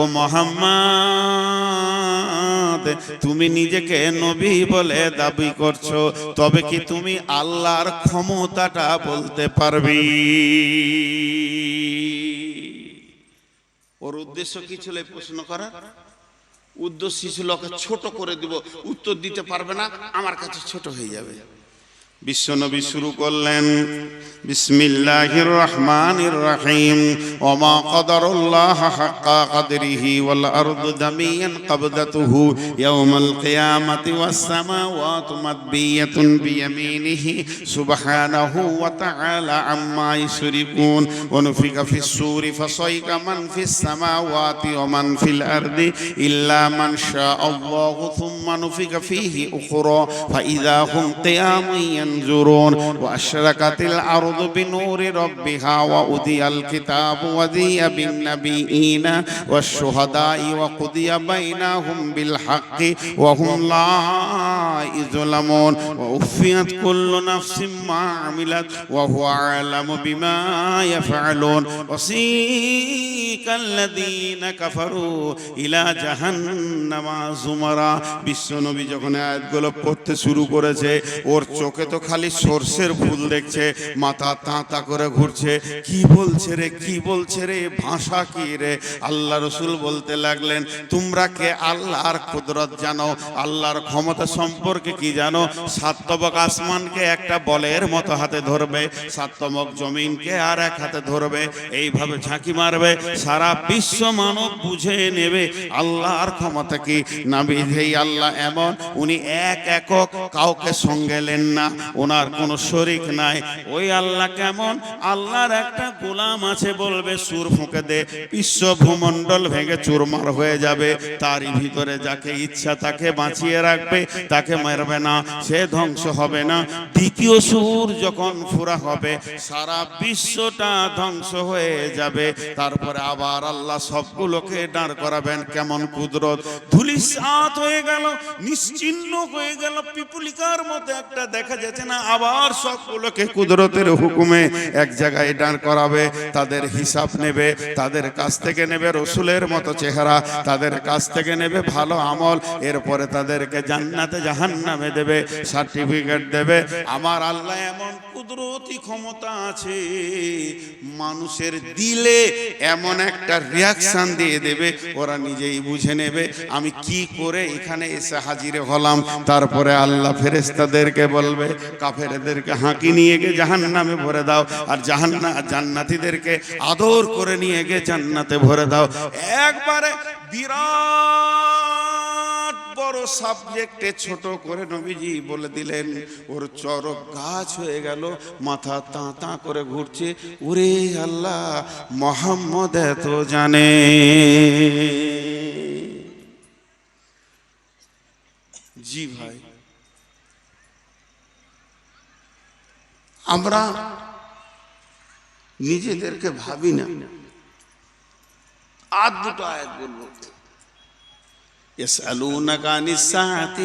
ও মোহাম্মদ, তুমি নিজেকে নবী বলে দাবি করছ, তবে কি তুমি আল্লাহর ক্ষমতাটা বলতে পারবি? ওর উদ্দেশ্য কি ছিল প্রশ্ন করার উদ্দেশ্য ছিল ওকে ছোট করে দিব, উত্তর দিতে পারবে না, আমার কাছে ছোট হয়ে যাবে। বিশ্বনবী শুরু করলেন, বিসমিল্লাহির রহমানির রহিম, ওমা কদরুল্লাহ হাক্কা কদরিহি ওয়াল আরদু জামিয়ান কবদাতুহু ইয়াউমাল কিয়ামাতি ওয়াস সামাওয়াতু মাদবিয়াতুন বিয়ামিনিহি সুবহানাহু ওয়া তাআলা আম্মা ইশরিকুন ওয়া নুফিকা ফিস সূরি ফাসাইকা মান ফিস সামাওয়াতি ওয়া মান ফিল আরদি ইল্লা মান শাআ আল্লাহু থুম্মা নুফিকা ফীহি উখরা ফাইযা হুম কিয়ামুন ينظرون وأشرقت الأرض بنور ربها وأذي الكتاب وذي بالنبيين والشهداء وقضي بينهم بالحق وهم لا يظلمون وأوفيت كل نفس ما عملت وهو أعلم بما يفعلون وسيق الذين كفروا إلى جهنم زمرا বিশ্বনবী যখন আয়াতগুলো পড়তে শুরু করেছে ওর চোখে তো খালি সর্ষের ফুল দেখছে, মাথা তাঁতা করে ঘুরছে। কি বলছে রে, কি বলছে রে, ভাষা কি রে? আল্লাহ রসুল বলতে লাগলেন, তোমরা কে আল্লাহর কুদরত জানো? আল্লাহর ক্ষমতা সম্পর্কে কি জানো? সাতবক আসমানকে একটা বলের মতো হাতে ধরবে সাতমক জমিনকে আর এক হাতে ধরবে, এইভাবে ঝাঁকি মারবে, সারা বিশ্ব মানব বুঝে নেবে আল্লাহর ক্ষমতা কি। না বিধেই আল্লাহ, এমন? উনি এক একক কাউকে সঙ্গে নেন না। ওনার কোনো শরিক নাই। ওই আল্লাহ কেমন? আল্লাহর একটা গোলাম আছে বলবে, সুর ফুঁকে দে, বিশ্ব ভূমণ্ডল ভেঙে চুরমার হয়ে যাবে। তারই ভিতরে যাকে ইচ্ছা তাকে বাঁচিয়ে রাখবে, তাকে মারবে না, সে ধ্বংস হবে না। দ্বিতীয় সুর যখন ফুরা হবে, সারা বিশ্বটা ধ্বংস হয়ে যাবে। তারপরে আবার আল্লাহ সবগুলোকে দাঁড় করাবেন, কেমন কুদরত। হয়ে গেল নিশ্চিন্ন হয়ে গেল। পিপুলিকার মতো একটা দেখা যাচ্ছে না, আবার সবগুলোকে কুদরতের হুকুমে এক জায়গায় করাবে, তাদের হিসাব নেবে, তাদের কাছ থেকে নেবে রসুলের মতো চেহারা, তাদের কাছ থেকে নেবে ভালো আমল, এরপরে তাদেরকে জান্নাতে জাহান্নামে দেবে, সার্টিফিকেট দেবে। আমার আল্লাহ এমন কুদরতি ক্ষমতা আছে, মানুষের দিলে এমন একটা রিয়াকশন দিয়ে দেবে, ওরা নিজেই বুঝে নেবে, আমি কি করে এখানে এসে হাজিরে হলাম? তারপরে আল্লাহ ফেরেস্তাদেরকে বলবে, কাফেরদেরকে হাঁকি নিয়ে গিয়ে জাহান নামে ভরে দাও, আর জাহান্না, জান্নাতিদেরকে আদর করে নিয়ে গিয়ে জান্নাতে ভরে দাও। একবারে বিরাট বড় সাবজেক্টে ছোট করে নবীজি বলে দিলেন, ওর চরক গাছ হয়ে গেল, মাথা তা তা করে ঘুরছে। ওরে আল্লাহ, মোহাম্মদ এত জানে। জি ভাই আমরা নিজেদেরকে ভাবি না আর দুটো আয়াত বলবো يسألونك عن الساعة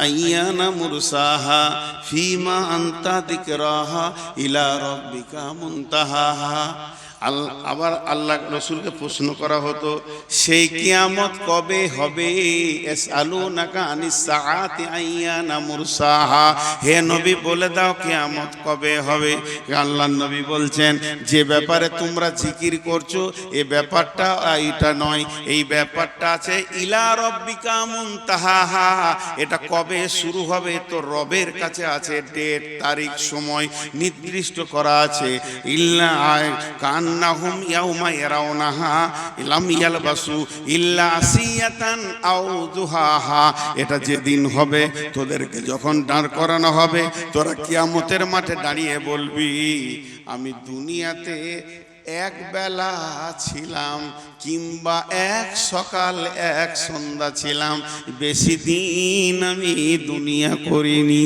أيان مرساها فيما أنت ذكراها إلى ربك منتهاها আল- আবার আল্লাহ রসুলকে প্রশ্ন করা হতো, সেই কিয়ামত কবে হবে? হে নবী, বলে দাও কিয়ামত কবে হবে। আল্লাহ নবী বলছেন, যে ব্যাপারে তোমরা জিকির করছ, এ ব্যাপারটা এটা নয়। এই ব্যাপারটা আছে, ইলা রব্বিকা মুনতাহাহা। এটা কবে শুরু হবে? তো রবের কাছে আছে, ডেট, তারিখ, সময় নির্দিষ্ট করা আছে। ইল্লা কান্নাহুম ইয়াউমা ইয়ারাউনাহা ইলাম ইয়ালবাসু ইল্লা আসিয়াতান আও দুহাহা। এটা যেদিন হবে, তোদেরকে যখন দাঁড় করানো হবে, তোরা কিয়ামতের মাঠে দাঁড়িয়ে বলবি, আমি দুনিয়াতে এক বেলা ছিলাম কিংবা এক সকাল, এক সন্ধ্যা ছিলাম। বেশি দিন আমি দুনিয়া করিনি।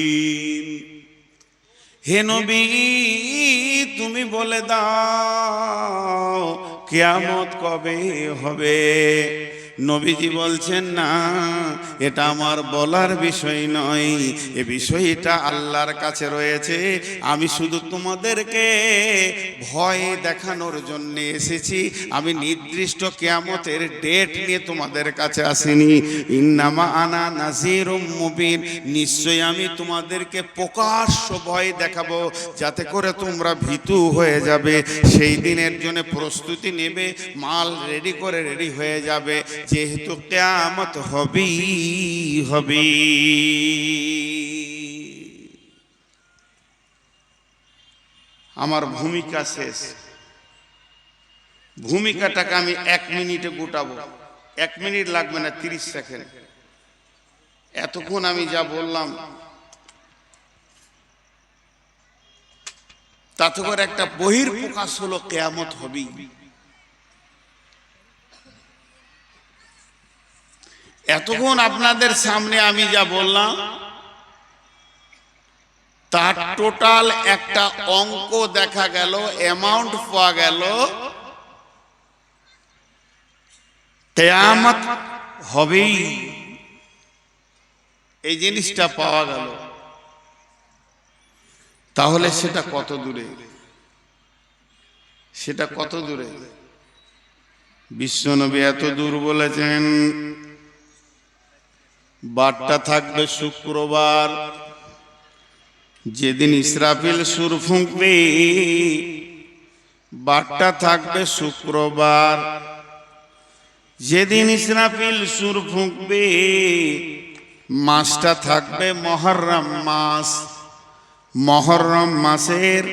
হে নবী তুমি বলে দাও কেয়ামত কবে হবে? নবীজি বলছেন, না, এটা আমার বলার বিষয় নয়। এ বিষয়টা আল্লাহর কাছে রয়েছে। আমি শুধু তোমাদেরকে ভয় দেখানোর জন্য এসেছি। আমি নির্দিষ্ট কেয়ামতের ডেট নিয়ে তোমাদের কাছে আসিনি। ইন্নামা আনা নাজির মুবিন। নিশ্চয়ই আমি তোমাদেরকে প্রকাশ্য ভয় দেখাবো, যাতে করে তোমরা ভীতু হয়ে যাবে। সেই দিনের জন্য প্রস্তুতি নেবে, মাল রেডি করে রেডি হয়ে যাবে। যেহেতু কেয়ামত হবেই হবে। আমার ভূমিকা শেষ। ভূমিকাটাকে আমি এক মিনিটে গোটাবো। এক মিনিট লাগবে না, তিরিশ সেকেন্ড। এতক্ষণ আমি যা বললাম, তাতে করে একটা বহির প্রকাশ হলো কেয়ামত হবেই এতক্ষণ আপনাদের সামনে আমি যা বললাম, তার টোটাল একটা অঙ্ক দেখা গেল অ্যামাউন্ট পাওয়া গেল। কেয়ামত হবেই। এই জিনিসটা পাওয়া গেল। তাহলে সেটা কত দূরে? সেটা কত দূরে? বিশ্বনবী এত দূর বলেছেন বারটা থাকবে শুক্রবার। যেদিন ইসরাফিল সুর ফুঁকবে, বারটা থাকবে শুক্রবার। যেদিন ইসরাফিল সুর ফুঁকবে, মাসটা থাকবে মহরম মাস। মহরম মাসের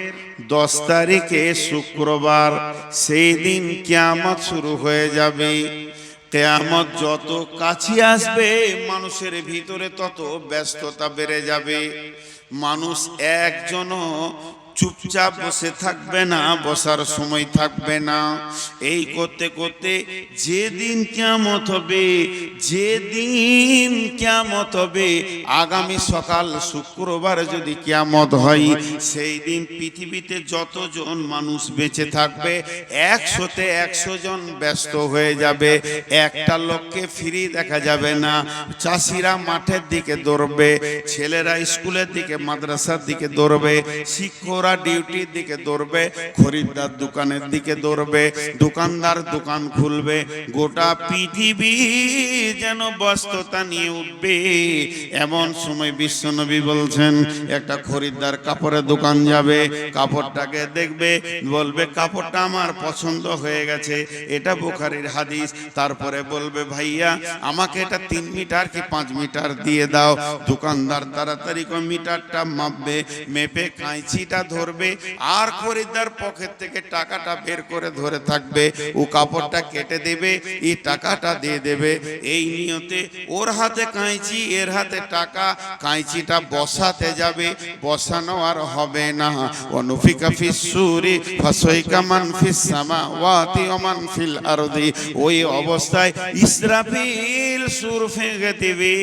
দশ তারিখে শুক্রবার, সেই দিন কিয়ামত শুরু হয়ে যাবে। কেয়ামত যত কাছে আসবে মানুষের ভিতরে তত ব্যস্ততা বেড়ে যাবে। মানুষ একজনও চুপচাপ বসে থাকবে না, বসার সময় থাকবে না। এই করতে করতে যেদিন কেমত হবে, যেদিন কেমত হবে, আগামী সকাল শুক্রবার যদি কেমত হয়, সেই দিন পৃথিবীতে যতজন মানুষ বেঁচে থাকবে, একশোতে একশো জন ব্যস্ত হয়ে যাবে। একটা লোককে ফ্রি দেখা যাবে না। চাষিরা মাঠের দিকে দৌড়বে, ছেলেরা স্কুলের দিকে, মাদ্রাসার দিকে দৌড়বে, শিক্ষকরা ডিউটির দিকে দৌড়বে, খরিদ্দার দোকানের দিকে দৌড়বে, দোকানদার দোকান খুলবে, গোটা পৃথিবী যেন ব্যস্ততা নিয়ে উঠবে। এমন সময় বিশ্বনবী বলছেন, একটা খরিদ্দার কাপড়ের দোকান যাবে, কাপড়টাকে দেখবে, বলবে, কাপড়টা আমার পছন্দ হয়ে গেছে। এটা বুখারির হাদিস। তারপরে বলবে, ভাইয়া, আমাকে এটা তিন মিটার কি পাঁচ মিটার দিয়ে দাও? দোকানদার তাড়াতাড়ি মিটারটা মাপবে, মেপে কাঁচিটা ধরবে, আর খরিদ্দার পকেট থেকে টাকাটা বের করে ধরে থাকবে, ও কাপড়টা কেটে দেবে, এই টাকাটা দিয়ে দেবে। এই নিয়তে ওর হাতে কাঁচি এর হাতে টাকা কাঁচিটা বসাতে যাবে, বসানো আর হবে না। অনুফিকা ফিসুরি ফাসইকা মান ফিস সামাওয়াতি ওয়া মান ফিল আরদি। ওই অবস্থায় ইসরাফিল সুর ফেঁকে দিবে।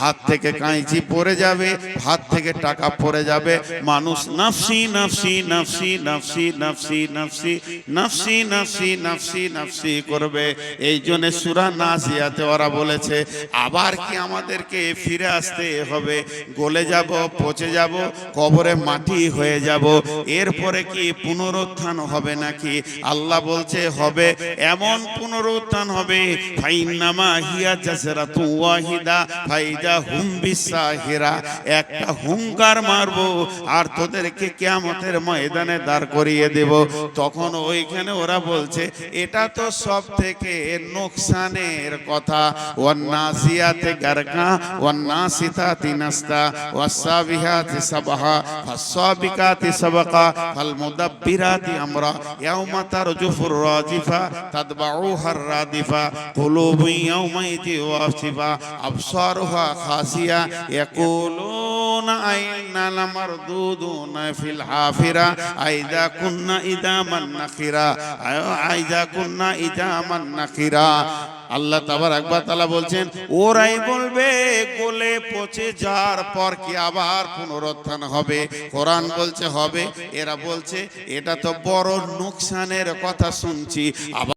হাত থেকে কাঁচি পড়ে যাবে, হাত থেকে টাকা পড়ে যাবে। মানুষ নাফসি নাফসি নাফসি নাফসি নাফসি নাফসি নাফসি নাফসি নাফসি নাফসি করবে। এই জন্য সুরা নাজিয়াতে ওরা বলেছে, আবার কি আমাদেরকে ফিরে আসতে হবে? গলে যাব, পচে যাব, কবরে মাটি হয়ে যাব। এরপরে কি পুনরুত্থান হবে নাকি? আল্লাহ বলছে, হবে। এমন পুনরুত্থান হবে, ফাইন্নামা হিয়া জাসরাতু ওয়াহিদা, ফাইদা হুম বিসাহিরা। একটা হুঙ্কার মারবো, আর তোদেরকে কিয়ামতের ময়দানে দাঁড় করিয়ে দেব। তখন ওইখানে ওরা বলছে, এটা তো সব থেকে নোকসানের কথা। ওয়ান্নাসিয়াতে গারকা ওয়ান্নাসিতাতি নাস্তা ওয়াসাবিহাতি সাবাহা, ফাসাবিকাতি সাবাকা, ফালমুদাব্বিরাতি আমরা। ইয়াউমা তারজুফুর রাজিফা রাদিফা কুলুবু ইয়াউমাইতি ওয়াসিফা, আবসারুহা খাসিয়া ইয়াকুলুন না আইনা লামার আল্লাহ তাবার একবার তালা বলছেন, ওরাই বলবে, কোলে পচে যাওয়ার পর কি আবার পুনরুত্থান হবে? কোরআন বলছে হবে, এরা বলছে, এটা তো বড় নুকসানের কথা শুনছি। আবার